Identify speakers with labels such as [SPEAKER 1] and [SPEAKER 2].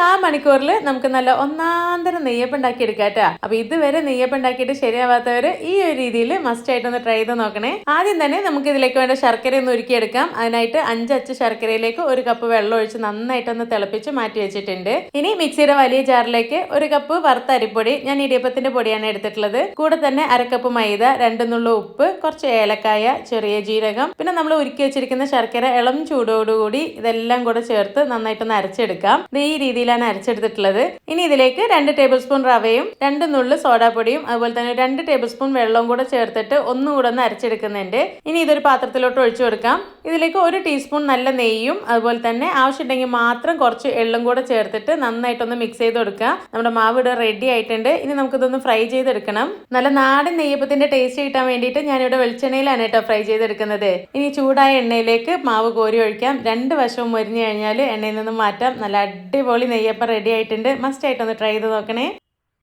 [SPEAKER 1] കാ മണിക്കൂറിൽ നമുക്ക് നല്ല ഒന്നാന്തരം നെയ്യപ്പം ഉണ്ടാക്കി എടുക്കാം കേട്ടോ. അപ്പൊ ഇതുവരെ നെയ്യപ്പം ഉണ്ടാക്കിയിട്ട് ശരിയാവാത്തവര് ഈ ഒരു രീതിയിൽ മസ്റ്റ് ആയിട്ട് ഒന്ന് ട്രൈ ചെയ്ത് നോക്കണേ. ആദ്യം തന്നെ നമുക്ക് ഇതിലേക്ക് വേണ്ട ശർക്കര ഒന്ന് ഉരുക്കിയെടുക്കാം. അതിനായിട്ട് അഞ്ചച്ച് ശർക്കരയിലേക്ക് ഒരു കപ്പ് വെള്ളം ഒഴിച്ച് നന്നായിട്ട് ഒന്ന് തിളപ്പിച്ച് മാറ്റി വെച്ചിട്ടുണ്ട്. ഇനി മിക്സിയുടെ വലിയ ജാറിലേക്ക് ഒരു കപ്പ് വറുത്ത അരിപ്പൊടി ഞാൻ ഇടിയപ്പത്തിന്റെ പൊടിയാണ് എടുത്തിട്ടുള്ളത്. കൂടെ തന്നെ അരക്കപ്പ് മൈദ രണ്ട് നുള്ള ഉപ്പ് കുറച്ച് ഏലക്കായ ചെറിയ ജീരകം പിന്നെ നമ്മൾ ഉരുക്കി വെച്ചിരിക്കുന്ന ശർക്കര ഇളം ചൂടോടുകൂടി ഇതെല്ലാം കൂടെ ചേർത്ത് നന്നായിട്ടൊന്ന് അരച്ചെടുക്കാം. ഈ രീതിയിലാണ് അരച്ചെടുത്തിട്ടുള്ളത്. ഇനി ഇതിലേക്ക് രണ്ട് ടേബിൾ സ്പൂൺ റവയും രണ്ട് നുള്ളു സോഡാപ്പൊടിയും അതുപോലെ തന്നെ രണ്ട് ടേബിൾ സ്പൂൺ വെള്ളവും കൂടെ ചേർത്തിട്ട് ഒന്നുകൂടെ ഒന്ന് അരച്ചെടുക്കുന്നുണ്ട്. ഇനി ഇതൊരു പാത്രത്തിലോട്ട് ഒഴിച്ചു കൊടുക്കാം. ഇതിലേക്ക് ഒരു ടീസ്പൂൺ നല്ല നെയ്യും അതുപോലെ തന്നെ ആവശ്യമുണ്ടെങ്കിൽ മാത്രം കുറച്ച് എള്ളും കൂടെ ചേർത്തിട്ട് നന്നായിട്ടൊന്ന് മിക്സ് ചെയ്ത് കൊടുക്കുക. നമ്മുടെ മാവ് ഇവിടെ റെഡി ആയിട്ടുണ്ട്. ഇനി നമുക്കിതൊന്ന് ഫ്രൈ ചെയ്തെടുക്കണം. നല്ല നാടൻ നെയ്യപ്പത്തിന്റെ ടേസ്റ്റ് കിട്ടാൻ വേണ്ടിയിട്ട് ഞാനിവിടെ വെളിച്ചെണ്ണയിലാണ് കേട്ടോ ഫ്രൈ ചെയ്തെടുക്കുന്നത്. ഇനി ചൂടായ എണ്ണയിലേക്ക് മാവ് കോരി ഒഴിക്കാം. രണ്ട് വശവും മുരിഞ്ഞു കഴിഞ്ഞാൽ എണ്ണയിൽ നിന്ന് മാറ്റാം. നല്ല അടിപൊളി നെയ്യപ്പം റെഡി ആയിട്ടുണ്ട്. മസ്റ്റ് ആയിട്ടൊന്ന് ട്രൈ ചെയ്ത് നോക്കണേ.